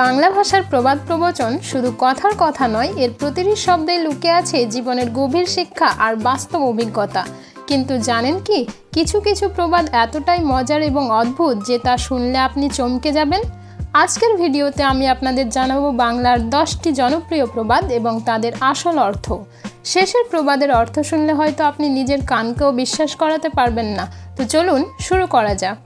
বাংলা ভাষার প্রবাদ প্রবচন শুধু কথার কথা নয়, এর প্রতিটি শব্দে লুকে আছে জীবনের গভীর শিক্ষা আর বাস্তব অভিজ্ঞতা। কিন্তু জানেন কি, কিছু কিছু প্রবাদ এতটাই মজার এবং অদ্ভুত যে তা শুনলে আপনি চমকে যাবেন? আজকের ভিডিওতে আমি আপনাদের জানাব বাংলার দশটি জনপ্রিয় প্রবাদ এবং তাদের আসল অর্থ। শেষের প্রবাদের অর্থ শুনলে হয়তো আপনি নিজের কানকেও বিশ্বাস করাতে পারবেন না। তো চলুন শুরু করা যাক।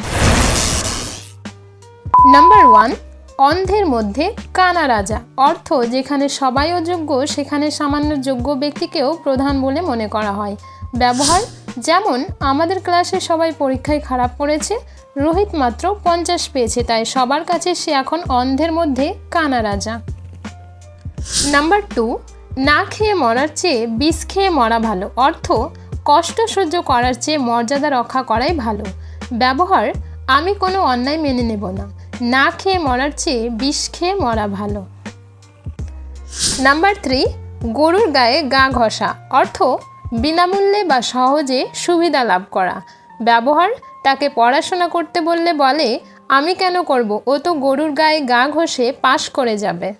নাম্বার ওয়ান অন্ধের মধ্যে কানা রাজা। অর্থ, যেখানে সবাই অযোগ্য সেখানে সামান্য যোগ্য ব্যক্তিকেও প্রধান বলে মনে করা হয়। ব্যবহার, যেমন আমাদের ক্লাসে সবাই পরীক্ষায় খারাপ করেছে রোহিত মাত্র পঞ্চাশ পেয়েছে, তাই সবার কাছে সে এখন অন্ধের মধ্যে কানা রাজা। নাম্বার টু, না খেয়ে মরার চেয়ে বিষ খেয়ে মরা ভালো। অর্থ, কষ্ট সহ্য করার চেয়ে মর্যাদা রক্ষা করাই ভালো। ব্যবহার, আমি কোনো অন্যায় মেনে নেব না। না খেয়ে মরার চেয়ে বিষ খেয়ে মরা ভালো। নাম্বার থ্রি গরুর গায়ে গা ঘষা, অর্থ বিনামূল্যে বা সহজে সুবিধা লাভ করা। ব্যবহার, তাকে পড়াশোনা করতে বললে বলে, আমি কেন করব? ও তো গরুর গায়ে গা ঘষে পাশ করে যাবে।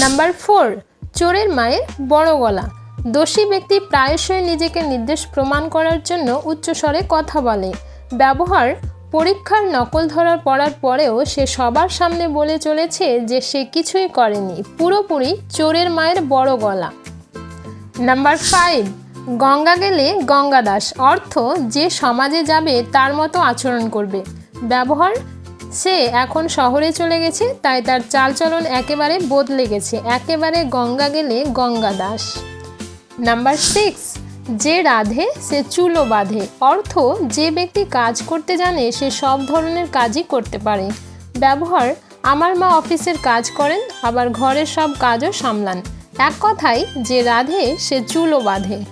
নাম্বার ফোর চোরের মায়ের বড় গলা। দোষী ব্যক্তি প্রায়শই নিজেকে নির্দেশ প্রমাণ করার জন্য উচ্চস্বরে কথা বলে। ব্যবহার পরীক্ষার নকল ধরার পড়ার পরেও সে সবার সামনে বলে চলেছে যে সে কিছুই করেনি, পুরোপুরি চোরের মায়ের বড় গলা। নাম্বার ফাইভ গঙ্গা গেলে গঙ্গা দাস অর্থ যে সমাজে যাবে তার মতো আচরণ করবে। ব্যবহার, সে এখন শহরে চলে গেছে, তাই তার চালচলন একেবারে বদলে গেছে, একেবারে গঙ্গা গেলে গঙ্গা দাস নাম্বার সিক্স যে রাধে, সে চুলো বাঁধে। অর্থ, যে ব্যক্তি কাজ করতে জানে, সে সব ধরনের কাজই করতে পারে। ব্যবহার, আমার মা অফিসের কাজ করেন, আবার ঘরের সব কাজও সামলান। এক কথায়, যে রাধে, সে চুলো বাঁধে।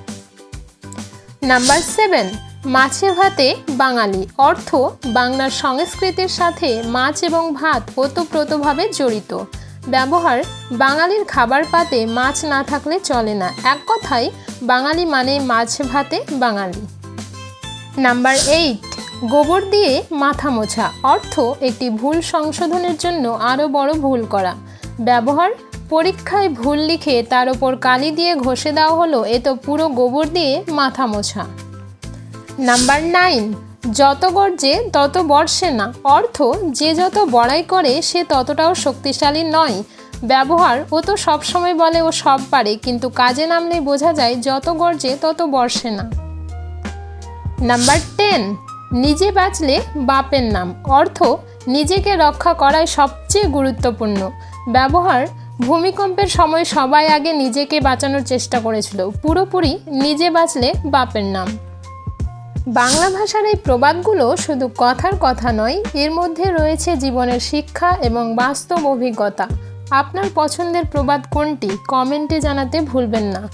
নাম্বার সেভেন, মাছে ভাতে বাঙালি। অর্থ, বাংলার সংস্কৃতির সাথে মাছ এবং ভাত ওতপ্রোতভাবে জড়িত। ব্যবহার বাঙালির খাবার পাতে মাছ না থাকলে চলে না। এক কথায়, বাঙালি মানে মাছ ভাতে বাঙালি। নাম্বার এইট, গোবর দিয়ে মাথা মোছা। অর্থ, একটি ভুল সংশোধনের জন্য আরও বড় ভুল করা। ব্যবহার, পরীক্ষায় ভুল লিখে তার ওপর কালি দিয়ে ঘষে দেওয়া হলো, এ তো পুরো গোবর দিয়ে মাথা মোছা। নাম্বার নাইন যত গর্জে তত বর্ষে না। অর্থ, যে যত বড়াই করে, সে ততটাও শক্তিশালী নয়। ব্যবহার, ও তো সবসময় বলে, ও সব পারে। কিন্তু কাজে নামলে বোঝা যায়, যত গর্জে তত বর্ষে না। নাম্বার টেন, নিজে বাঁচলে বাপের নাম। অর্থ, নিজেকে রক্ষা করাই সবচেয়ে গুরুত্বপূর্ণ। ব্যবহার, ভূমিকম্পের সময় সবাই আগে নিজেকে বাঁচানোর চেষ্টা করেছিল। পুরোপুরি নিজে বাঁচলে বাপের নাম। বাংলা ভাষার এই প্রবাদগুলো শুধু কথার কথা নয়, এর মধ্যে রয়েছে জীবনের শিক্ষা এবং বাস্তব অভিজ্ঞতা। আপনার পছন্দের প্রবাদ কোনটি? কমেন্টে জানাতে ভুলবেন না।